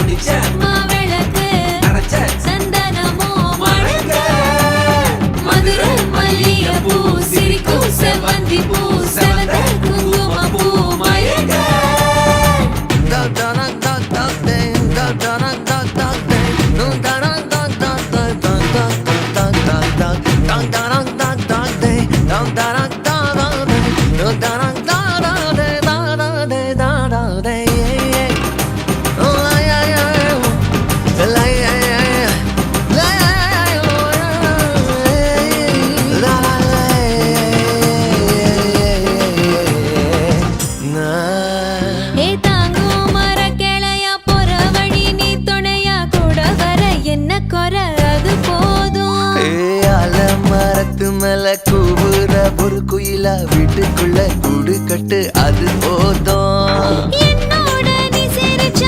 முடிச்ச மாவிளக்கு அரைச்ச சந்தனமோ அது போதும். மரத்து மேல கூவுற ஒரு குயிலா வீட்டுக்குள்ள கூடு கட்டு அது போதும்.